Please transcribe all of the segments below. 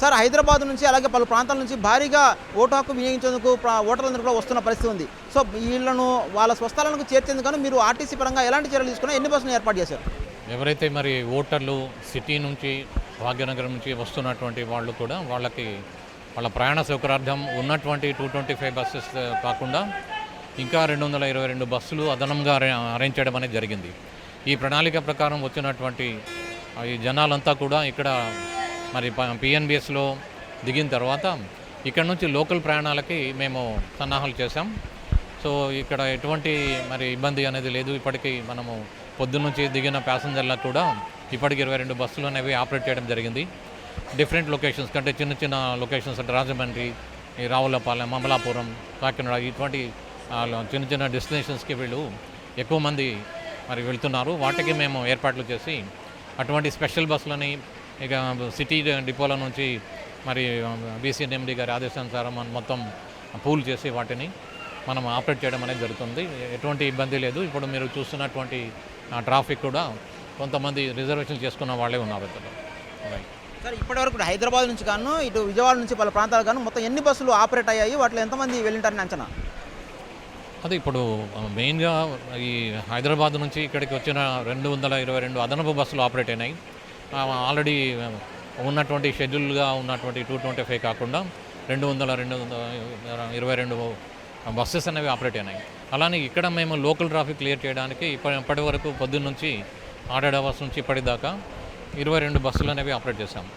Sir Hyderabad నుంచి అలాగే పలు ప్రాంతాల నుంచి భారీగా ఓటు హక్కు వినియోగించేందుకు ఓటర్లందరూ కూడా వస్తున్న పరిస్థితి ఉంది. సో వీళ్ళను వాళ్ళ స్వస్థలాలకు చేర్చేందుకు మీరు ఆర్టీసీ పరంగా ఎలాంటి చర్యలు తీసుకున్నా ఎన్ని బస్సులు ఏర్పాటు చేశారు? ఎవరైతే మరి ఓటర్లు సిటీ నుంచి భాగ్యనగరం నుంచి వస్తున్నటువంటి వాళ్ళు కూడా వాళ్ళకి వాళ్ళ ప్రయాణ సౌకర్యార్థం ఉన్నటువంటి టూ ట్వంటీ ఫైవ్ బస్సెస్ కాకుండా ఇంకా రెండు వందల ఇరవై రెండు బస్సులు అదనంగా అరే- అరేంజ్ చేయడం అనేది జరిగింది. ఈ ప్రణాళిక ప్రకారం వచ్చినటువంటి ఈ జనాలంతా కూడా ఇక్కడ మరి పిఎన్బిఎస్లో దిగిన తర్వాత ఇక్కడ నుంచి లోకల్ ప్రయాణాలకి మేము సన్నాహాలు చేశాం. సో ఇక్కడ ఎటువంటి మరి ఇబ్బంది అనేది లేదు. ఇప్పటికీ మనము పొద్దున్నుంచి దిగిన ప్యాసింజర్లకు కూడా ఇప్పటికి ఇరవై రెండు బస్సులు అనేవి ఆపరేట్ చేయడం జరిగింది. డిఫరెంట్ లొకేషన్స్ కంటే చిన్న చిన్న లొకేషన్స్ అంటే రాజమండ్రి రావులపాలెం మమలాపురం కాకినాడ ఇటువంటి చిన్న చిన్న డెస్టినేషన్స్కి వీళ్ళు ఎక్కువ మంది మరి వెళ్తున్నారు. వాటికి మేము ఏర్పాట్లు చేసి అటువంటి స్పెషల్ బస్సులని ఇక సిటీ డిపోల నుంచి మరి బీసీఎన్ఎండి గారి ఆదేశానుసారం మనం మొత్తం పూల్ చేసి వాటిని మనం ఆపరేట్ చేయడం అనేది జరుగుతుంది. ఎటువంటి ఇబ్బంది లేదు. ఇప్పుడు మీరు చూస్తున్నటువంటి ట్రాఫిక్ కూడా కొంతమంది రిజర్వేషన్ చేసుకున్న వాళ్ళే ఉన్నారు ఇక్కడ రైట్ సార్ ఇప్పటివరకు హైదరాబాద్ నుంచి గాను ఇటు విజయవాడ నుంచి పలు ప్రాంతాలు గాను మొత్తం ఎన్ని బస్సులు ఆపరేట్ అయ్యాయి? వాటిలో ఎంతమంది వెళ్ళింటారని అంచనా? అదే ఇప్పుడు మెయిన్గా ఈ హైదరాబాద్ నుంచి ఇక్కడికి వచ్చిన రెండు వందల ఇరవై రెండు అదనపు బస్సులు ఆపరేట్ అయినాయి. ఆల్రెడీ ఉన్నటువంటి షెడ్యూల్గా ఉన్నటువంటి టూ ట్వంటీ ఫైవ్ కాకుండా రెండు వందల రెండు వందల ఇరవై రెండు బస్సెస్ అనేవి ఆపరేట్ అయినాయి. అలానే ఇక్కడ మేము లోకల్ ట్రాఫిక్ క్లియర్ చేయడానికి ఇప్పటి ఇప్పటి వరకు పొద్దున్న నుంచి ఆర్డర్ అవర్స్ నుంచి ఇప్పటిదాకా ఇరవై రెండు బస్సులు అనేవి ఆపరేట్ చేశాం.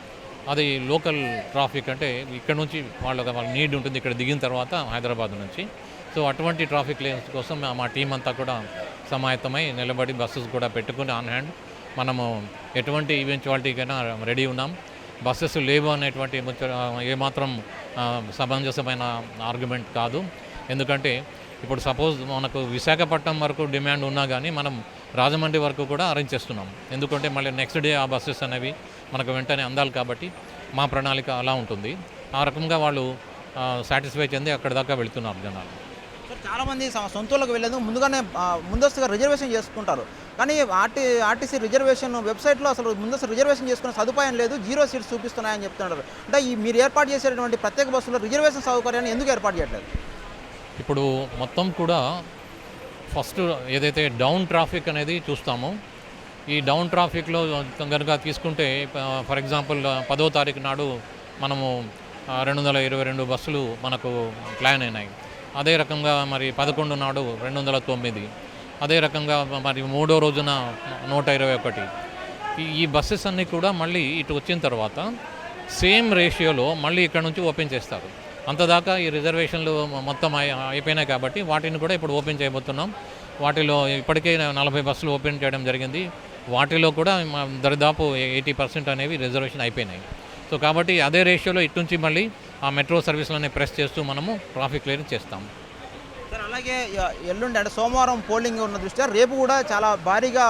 అది లోకల్ ట్రాఫిక్ అంటే ఇక్కడ నుంచి వాళ్ళ వాళ్ళ నీడ్ ఉంటుంది ఇక్కడ దిగిన తర్వాత హైదరాబాద్ నుంచి. సో అటువంటి ట్రాఫిక్ లేన్స్ కోసం మా- మా టీం అంతా కూడా సమాయత్తమై నిలబడి బస్సెస్ కూడా పెట్టుకుని ఆన్ హ్యాండ్ మనము ఎటువంటి ఈవెంచువాలిటీకైనా రెడీ ఉన్నాం. బస్సెస్ లేవు అనేటువంటి ఏమాత్రం సమంజసమైన ఆర్గ్యుమెంట్ కాదు. ఎందుకంటే ఇప్పుడు సపోజ్ మనకు విశాఖపట్నం వరకు డిమాండ్ ఉన్నా కానీ మనం రాజమండ్రి వరకు కూడా అరేంజ్ చేస్తున్నాం. ఎందుకంటే మళ్ళీ నెక్స్ట్ డే ఆ బస్సెస్ అనేవి మనకు వెంటనే అందాలి కాబట్టి మా ప్రణాళిక అలా ఉంటుంది. ఆ రకంగా వాళ్ళు సాటిస్ఫై చెంది అక్కడి దాకా వెళుతున్నారు జనాలు. చాలామంది సొంతలకు సొంతూళ్ళకి ముందుగానే ముందస్తుగా రిజర్వేషన్ చేసుకుంటారు. కానీ ఆర్టీ ఆర్టీసీ రిజర్వేషన్ వెబ్సైట్లో అసలు ముందస్తు రిజర్వేషన్ చేసుకునే సదుపాయం లేదు. జీరో సీట్స్ చూపిస్తున్నాయని చెప్తున్నారు. అంటే ఈ మీరు ఏర్పాటు చేసేటువంటి ప్రత్యేక బస్సులో రిజర్వేషన్ సౌకర్యాన్ని ఎందుకు ఏర్పాటు చేయట్లేదు? ఇప్పుడు మొత్తం కూడా ఫస్ట్ ఏదైతే డౌన్ ట్రాఫిక్ అనేది చూస్తామో ఈ డౌన్ ట్రాఫిక్లో కనుక తీసుకుంటే ఫర్ ఎగ్జాంపుల్ పదో తారీఖు నాడు మనము రెండు వందల ఇరవై రెండు బస్సులు మనకు ప్లాన్ అయినాయి. అదే రకంగా మరి పదకొండు నాడు రెండు వందల తొమ్మిది అదే రకంగా మరి మూడో రోజున నూట ఇరవై ఒకటి. ఈ- బస్సెస్ అన్నీ కూడా మళ్ళీ ఇటు వచ్చిన తర్వాత సేమ్ రేషియోలో మళ్ళీ ఇక్కడ నుంచి ఓపెన్ చేస్తారు. అంతదాకా ఈ రిజర్వేషన్లు మొత్తం అయిపోయినాయి కాబట్టి వాటిని కూడా ఇప్పుడు ఓపెన్ చేయబోతున్నాం. వాటిలో ఇప్పటికే నలభై బస్సులు ఓపెన్ చేయడం జరిగింది. వాటిలో కూడా దరిదాపు ఎయిటీ పర్సెంట్ అనేవి రిజర్వేషన్ అయిపోయినాయి. సో కాబట్టి అదే రేషియోలో ఇటు నుంచి మళ్ళీ ఆ మెట్రో సర్వీసులని ప్రెస్ చేస్తూ మనము ట్రాఫిక్ క్లియరెన్స్ చేస్తాం సార్ అలాగే ఎల్లుండి అంటే సోమవారం పోలింగ్ ఉన్న దృష్ట్యా రేపు కూడా చాలా భారీగా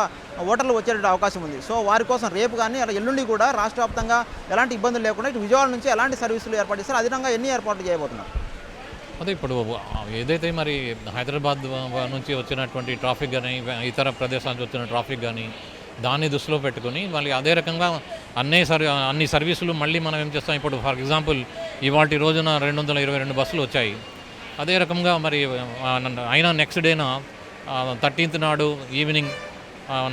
ఓటర్లు వచ్చేట అవకాశం ఉంది. సో వారి కోసం రేపు కానీ అలా ఎల్లుండి కూడా రాష్ట్ర వ్యాప్తంగా ఎలాంటి ఇబ్బందులు లేకుండా ఇటు విజయవాడ నుంచి ఎలాంటి సర్వీసులు ఏర్పాటు చేస్తారు అదనంగా ఎన్ని ఏర్పాట్లు చేయబోతున్నారు? అదే ఇప్పుడు ఏదైతే మరి హైదరాబాద్ నుంచి వచ్చినటువంటి ట్రాఫిక్ కానీ ఇతర ప్రదేశాల నుంచి వచ్చిన ట్రాఫిక్ కానీ దాన్ని దృష్టిలో పెట్టుకుని మళ్ళీ అదే రకంగా అన్ని సర్ అన్ని సర్వీసులు మళ్ళీ మనం ఏం చేస్తాం? ఇప్పుడు ఫర్ ఎగ్జాంపుల్ ఇవాటి రోజున రెండు వందల ఇరవై రెండు బస్సులు వచ్చాయి. అదే రకంగా మరి అయినా నెక్స్ట్ డేన థర్టీన్త్ నాడు ఈవినింగ్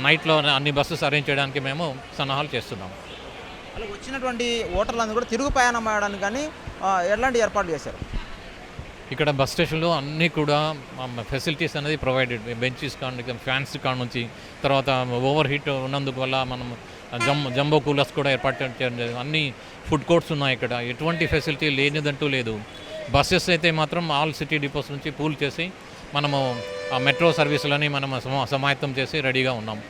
నైట్లో అన్ని బస్సెస్ అరేంజ్ చేయడానికి మేము సన్నాహాలు చేస్తున్నాం. అలా వచ్చినటువంటి ఓటర్లందరూ కూడా తిరుగు ప్రయాణం అవ్వడానికి కానీ ఎలాంటి ఏర్పాట్లు చేశారు? ఇక్కడ బస్ స్టేషన్లో అన్నీ కూడా ఫెసిలిటీస్ అనేది ప్రొవైడెడ్ బెంచెస్ కాడి ఫ్యాన్స్ కాడి నుంచి తర్వాత ఓవర్ హీట్ ఉన్నందుకు వల్ల మనం జంబో జంబో కూలర్స్ కూడా ఏర్పాటు చేయడం జరిగింది. అన్ని ఫుడ్ కోర్ట్స్ ఉన్నాయి ఇక్కడ. ఎటువంటి ఫెసిలిటీ లేనిదంటూ లేదు. బస్సెస్ అయితే మాత్రం ఆల్ సిటీ డిపోస్ నుంచి పూల్ చేసి మనము ఆ మెట్రో సర్వీసులని మనం సమా- సమాయత్తం చేసి రెడీగా ఉన్నాం.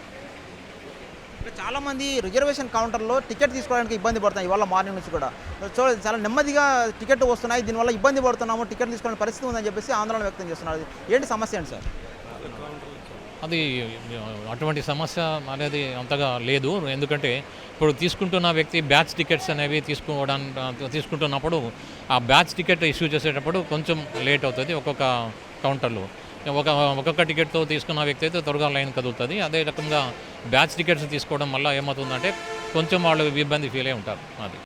ఇక్కడ రిజర్వేషన్ కౌంటర్లో టికెట్ తీసుకోవడానికి ఇబ్బంది పడుతున్నాయి ఇవాళ మార్నింగ్ నుంచి కూడా. సో చాలా నెమ్మదిగా టికెట్ వస్తున్నాయి. దీనివల్ల ఇబ్బంది పడుతున్నాము. టికెట్ తీసుకోవాలని పరిస్థితి ఉందని చెప్పేసి ఆందోళన వ్యక్తం చేస్తున్నారు. ఏంటి సమస్య ఏంటి సార్? అది అటువంటి సమస్య అనేది అంతగా లేదు. ఎందుకంటే ఇప్పుడు తీసుకుంటున్న వ్యక్తి బ్యాచ్ టికెట్స్ అనేవి తీసుకోవడానికి తీసుకుంటున్నప్పుడు ఆ బ్యాచ్ టికెట్ ఇష్యూ చేసేటప్పుడు కొంచెం లేట్ అవుతుంది ఒక్కొక్క కౌంటర్లో. ఒక ఒక్కొక్క టికెట్తో తీసుకున్న వ్యక్తి అయితే త్వరగా లైన్ కదులుతుంది. అదే రకంగా బ్యాచ్ టికెట్స్ తీసుకోవడం వల్ల ఏమవుతుందంటే కొంచెం వాళ్ళు ఇబ్బంది ఫీల్ అయి ఉంటారు. అది.